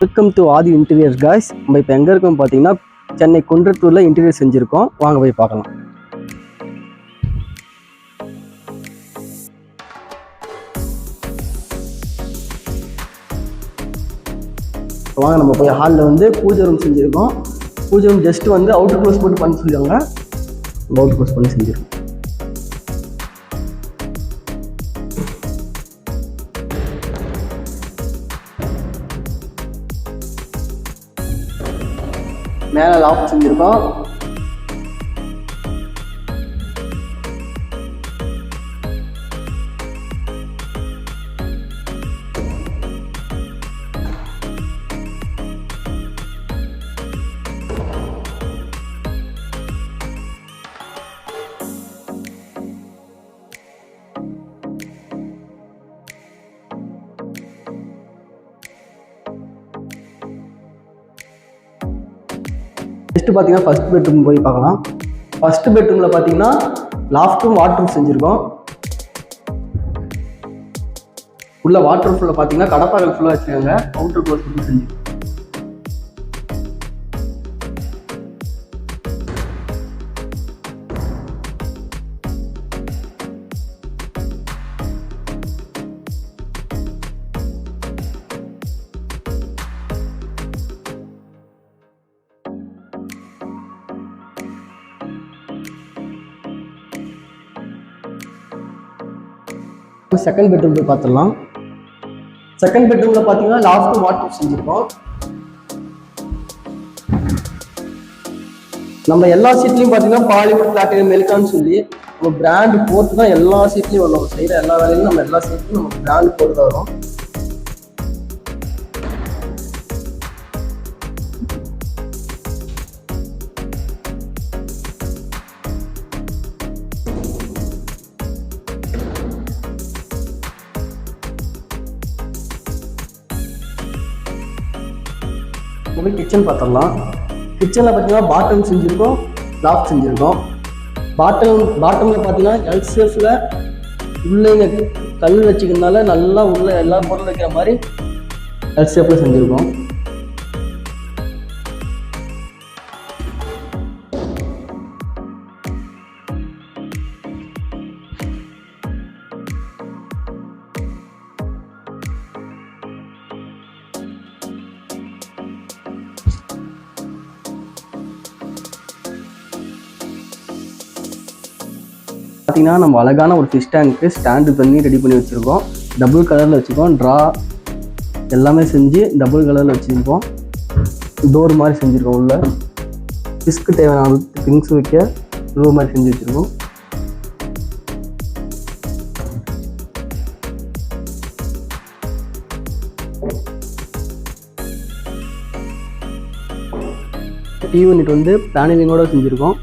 Welcome to Aadhi interiors guys நம்ம இப்போ எங்கே இருக்கோம் பார்த்தீங்கன்னா சென்னை குன்றத்தூரில் இன்டீரியர் செஞ்சுருக்கோம். வாங்க போய் பார்க்கலாம். வாங்க நம்ம போய் ஹாலில் வந்து பூஜை ரூம் செஞ்சுருக்கோம். பூஜை ரூம் ஜஸ்ட் வந்து அவுட்டர் க்ளோஸ் போட்டு பண்ண சொல்லுவாங்க அவுட் அவுட்டர் க்ளோஸ் பண்ணி செஞ்சுருக்கோம். மேலே லாஃப்ட் செஞ்சுருக்கோம் நெக்ஸ்ட் பார்த்தீங்கன்னா ஃபஸ்ட் பெட்ரூம் போய் பார்க்கலாம். ஃபர்ஸ்ட் பெட்ரூமில் பார்த்தீங்கன்னா லாஃப்ட்டும் வாட்ரூம் செஞ்சுருக்கோம். உள்ள வாட்டர் ஃபுல்ல பார்த்தீங்கன்னா கடப்பாறை ஃபுல்லாக வச்சுருக்காங்க. அவுட்டர் க்ளோஸ் செஞ்சுருக்கோம். செகண்ட் பெட்ரூம் போய் பார்த்துடலாம். செகண்ட் பெட்ரூமில் பார்த்தீங்கன்னா லாஸ்ட்டு வாட்டர் செஞ்சுருக்கோம். நம்ம எல்லா சீட்லையும் பார்த்தீங்கன்னா பாலிவுட் பிளாட்டினம் மெல்கான்னு சொல்லி நம்ம பிராண்ட் போட்டு தான் எல்லா சீட்லையும் வரும். நம்ம செய்கிற எல்லா வேலையிலும் நம்ம எல்லா சீட்லையும் நம்ம பிராண்ட் போட்டு தான் வரும். நம்ம கிச்சன் பார்த்துடலாம் கிச்சனில் பார்த்தீங்கன்னா பாட்டம் செஞ்சுருக்கோம் லாப் செஞ்சுருக்கோம். பாட்டம் பாட்டமில் பார்த்தீங்கன்னா எல்சிஎஃபில் உள்ளே கல் வச்சுக்கிறதுனால நல்லா உள்ள எல்லா பொருளும் வைக்கிற மாதிரி எல் செஞ்சுருக்கோம். பார்த்தீங்கன்னா நம்ம அழகான ஒரு ஃபிஷ் டேங்க்கு ஸ்டாண்டு பண்ணி ரெடி பண்ணி வச்சுருக்கோம். டபுள் கலரில் வச்சுருக்கோம். ட்ரா எல்லாமே செஞ்சு டபுள் கலரில் வச்சுருக்கோம். டோர் மாதிரி செஞ்சுருக்கோம் உள்ள. ஃபிஷ்க்கு தேவையான திங்ஸ் வைக்க ரூம் மாதிரி செஞ்சு வச்சுருக்கோம். டீ யூனிட் வந்து பேனலிங்கோட செஞ்சுருக்கோம்.